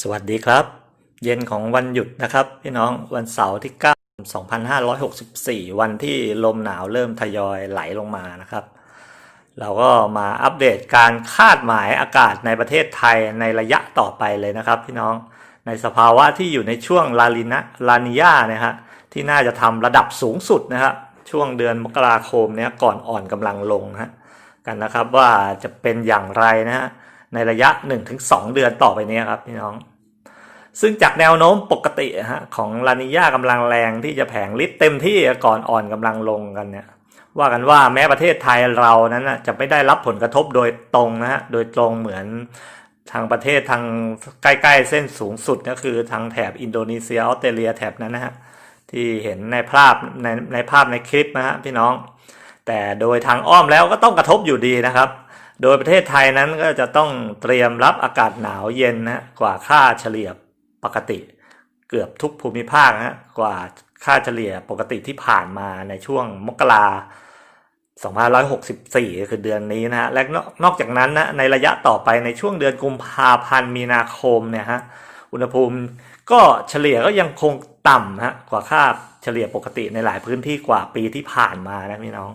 สวัสดีครับ เย็นของวันหยุดนะครับ พี่น้องวันเสาร์ที่ 9 2564 วันที่ลมหนาวเริ่มทยอยไหลลงมานะครับ เราก็มาอัปเดตการคาดหมายอากาศในประเทศไทยในระยะต่อไปเลยนะครับ พี่น้องในสภาวะที่อยู่ในช่วงลาลินะลานิยานะฮะที่น่าจะทำระดับสูงสุดนะครับช่วงเดือนมกราคมเนี้ยก่อนอ่อนกำลังลงฮะกันนะครับว่าจะเป็นอย่างไรนะฮะ ในระยะ 1-2 เดือนต่อไปนี้ครับพี่น้อง ซึ่งจากแนวโน้มปกติฮะของลานิญากำลังแรงที่จะแผงฤทธิ์เต็มที่ก่อนอ่อนกำลังลงกันเนี่ยว่ากันว่าแม้ประเทศไทยเรานั้นจะไม่ได้รับผลกระทบโดยตรงนะฮะโดยตรงเหมือนทางประเทศทางใกล้ๆเส้นสูงสุดก็คือทางแถบอินโดนีเซียออสเตรเลียแถบนั้นนะฮะที่เห็นในภาพในในภาพในคลิปนะฮะพี่น้อง แต่โดยทางอ้อมแล้วก็ต้องกระทบอยู่ดีนะครับ โดยประเทศไทยนั้นก็จะต้องเตรียมรับอากาศหนาวเย็นนะกว่าค่าเฉลี่ยปกติ เกือบทุกภูมิภาคนะกว่าค่าเฉลี่ยปกติที่ผ่านมาในช่วงมกรา2564 คือเดือนนี้นะฮะ และนอกจากนั้นนะ ในระยะต่อไปในช่วงเดือนกุมภาพันธ์มีนาคมเนี่ยฮะ อุณหภูมิก็เฉลี่ยก็ยังคงต่ำฮะ กว่าค่าเฉลี่ยปกติในหลายพื้นที่กว่าปีที่ผ่านมานะพี่น้อง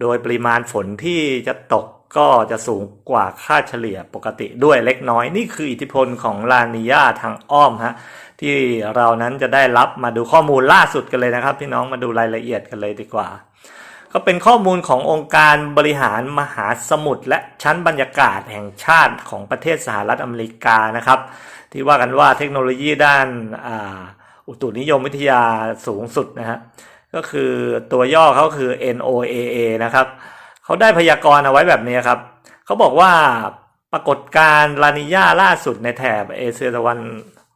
โดยปริมาณฝนที่จะตก ก็จะสูงกว่าค่าเฉลี่ยปกติด้วยเล็กน้อย นี่คืออิทธิพลของลานิยาทางอ้อมฮะที่เรานั้นจะได้รับมาดูข้อมูลล่าสุดกันเลยนะครับ พี่น้องมาดูรายละเอียดกันเลยดีกว่า ก็เป็นข้อมูลขององค์การบริหารมหาสมุทรและชั้นบรรยากาศแห่งชาติของประเทศสหรัฐอเมริกานะครับ ที่ว่ากันว่าเทคโนโลยีด้านอุตุนิยมวิทยาสูงสุดนะฮะก็คือตัวย่อเขาคือ NOAA นะครับ เขาได้พยากรณ์เอาไว้แบบนี้ครับ เขาบอกว่าปรากฏการณ์ลานิญาล่าสุดในแถบเอเชียตะวัน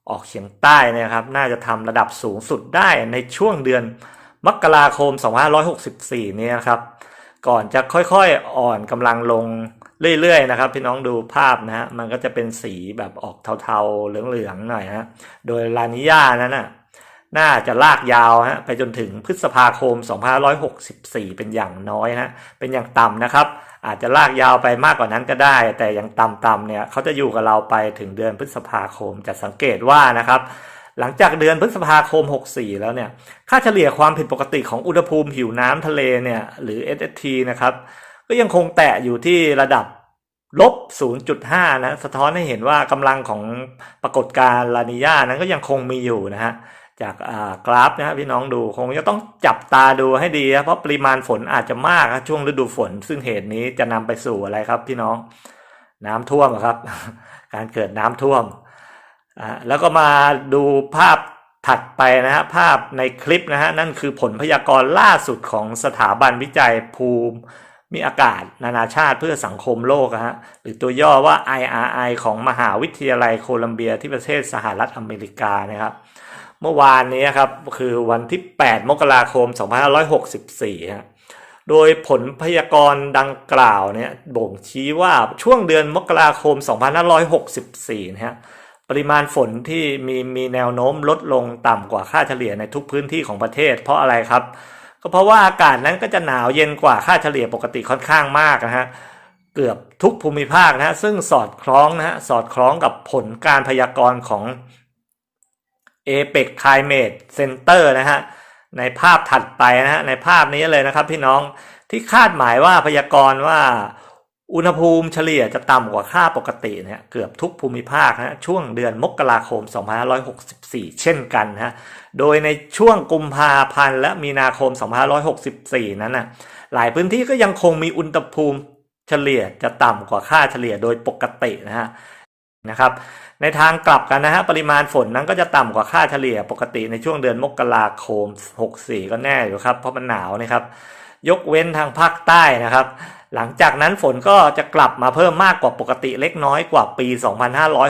ออกเฉียงใต้นยครับ น่าจะทำระดับสูงสุดได้ในช่วงเดือนมกราคม 2564เนี่ยครับ ก่อนจะค่อยๆอ่อนกำลังลงเรื่อยๆนะครับ พี่น้องดูภาพนะฮะมันก็จะเป็นสีแบบออกเทาๆเหลืองๆหน่อยฮะโดยลานิญานั้นน่ะ น่าจะลากยาวฮะไปจนถึงพฤษภาคม 2564 เป็นอย่างน้อยฮะเป็นอย่างต่ำนะครับ อาจจะลากยาวไปมากกว่านั้นก็ได้ แต่อย่างต่ำๆเนี่ยเขาจะอยู่กับเราไปถึงเดือนพฤษภาคมจะสังเกตว่านะครับหลังจากเดือนพฤษภาคม 64 แล้วเนี่ย ค่าเฉลี่ยความผิดปกติของอุณหภูมิผิวน้ำทะเลเนี่ย หรือ SST นะครับ ก็ยังคงแตะอยู่ที่ระดับลบ 0.5 นะ สะท้อนให้เห็นว่ากำลังของปรากฏการณ์ลานิญานั้นก็ยังคงมีอยู่นะฮะ จากกราฟนะพี่น้องดูคงจะต้องจับตาดูให้ดีนะเพราะปริมาณฝนอาจจะมากช่วงฤดูฝน ซึ่งเหตุนี้จะนำไปสู่อะไรครับ พี่น้องน้ำท่วมครับ การเกิดน้ำท่วมอ่าแล้วก็มาดูภาพถัดไปนะฮะภาพในคลิปนะฮะนั่นคือผลพยากรณ์ล่าสุดของสถาบันวิจัยภูมิมีอากาศนานาชาติเพื่อสังคมโลกฮะหรือตัวย่อว่า IRI ของมหาวิทยาลัยโคลัมเบียที่ประเทศสหรัฐอเมริกานะครับเมื่อวานนี้ครับคือวันที่ 8 มกราคม 2564ฮะโดยผลพยากรณ์ดังกล่าวเนี่ยบ่งชี้ว่าช่วงเดือนมกราคม 2564นะฮะปริมาณฝนที่มีมีแนวโน้มลดลงต่ำกว่าค่าเฉลี่ยในทุกพื้นที่ของประเทศ เพราะอะไรครับ ก็เพราะว่าอากาศนั้นก็จะหนาวเย็นกว่าค่าเฉลี่ยปกติค่อนข้างมากนะฮะเกือบทุกภูมิภาคนะฮะซึ่งสอดคล้องนะฮะสอดคล้องกับผลการพยากรณ์ของ APEC Climate Center นะฮะในภาพถัดไปนะฮะในภาพนี้เลยนะครับพี่น้องที่คาดหมายว่าพยากรณ์ว่าอุณหภูมิเฉลี่ยจะต่ำกว่าค่าปกติเนี่ยเกือบทุกภูมิภาคนะช่วงเดือนมกราคม 2564 เช่นกันนะโดยในช่วงกุมภาพันธ์และมีนาคม 2564 นั้นนะหลายพื้นที่ก็ยังคงมีอุณหภูมิเฉลี่ยจะต่ำกว่าค่าเฉลี่ยโดยปกตินะฮะ นะครับ ในทางกลับกันนะฮะปริมาณฝนนั้นก็จะต่ำกว่าค่าเฉลี่ยปกติในช่วงเดือนมกราคม 64 ก็แน่อยู่ครับเพราะมันหนาวนะครับ ยกเว้นทางภาคใต้นะครับ หลังจากนั้นฝนก็จะกลับมาเพิ่มมากกว่าปกติเล็กน้อยกว่าปี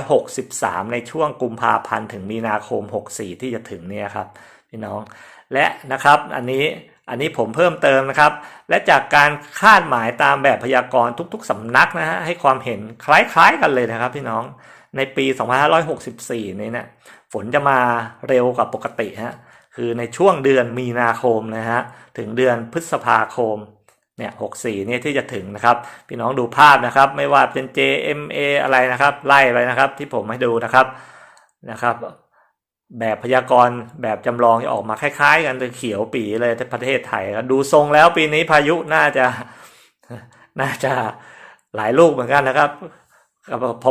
2563 ในช่วงกุมภาพันธ์ถึงมีนาคม 64 ที่จะถึงเนี่ยครับพี่น้องและนะครับอันนี้ อันนี้ผมเพิ่มเติมนะครับ และจากการคาดหมายตามแบบพยากรณ์ทุกๆสำนักนะฮะให้ความเห็นคล้ายๆกันเลยนะครับพี่น้องในปี 2564 นี้เนี่ยฝนจะมาเร็วกว่าปกติฮะคือในช่วงเดือนมีนาคมนะฮะถึงเดือนพฤษภาคมเนี่ย64เนี่ยที่จะถึงนะครับ พี่น้องดูภาพนะครับ ไม่ว่าเป็น JMA อะไรนะครับ ไล่ไปนะครับที่ผมให้ดูนะครับนะครับ แบบพยากรณ์แบบจำลองจะออกมาคล้ายๆ กันเลยเขียวปีเลยที่ประเทศไทยครับดูทรงแล้วปีนี้พายุน่าจะน่าจะหลายลูกเหมือนกันนะครับ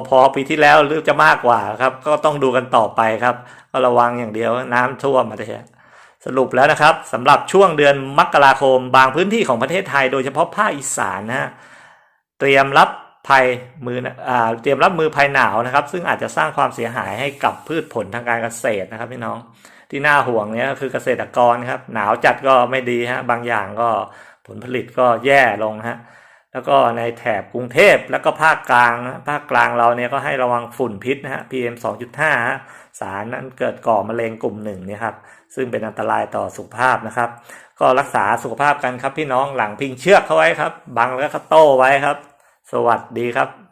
พอๆปีที่แล้วหรือจะมากกว่าครับ ก็ต้องดูกันต่อไปครับก็ระวังอย่างเดียวน้ำท่วมมาเลยสรุปแล้วนะครับสำหรับช่วงเดือนมกราคมบางพื้นที่ของประเทศไทย โดยเฉพาะภาคอีสานนะเตรียมรับ ภัยมืออ่าเตรียมรับมือภัยหนาวนะครับ ซึ่งอาจจะสร้างความเสียหายให้กับพืชผลทางการเกษตรนะครับพี่น้องที่น่าห่วงเนี้ยคือเกษตรกรครับ หนาวจัดก็ไม่ดีฮะบางอย่างก็ผลผลิตก็แย่ลงฮะแล้วก็ในแถบกรุงเทพแล้วก็ภาคกลางภาคกลางเราเนี่ยก็ให้ระวังฝุ่นพิษนะฮะ PM 2.5ฮะสารนั้นเกิดก่อมะเร็งกลุ่มหนึ่งเนี่ยครับซึ่งเป็นอันตรายต่อสุขภาพนะครับ ก็รักษาสุขภาพกันครับพี่น้องหลังพิงเชือกเข้าไว้ครับบังแล้วก็โต้ไว้ครับ สวัสดีครับ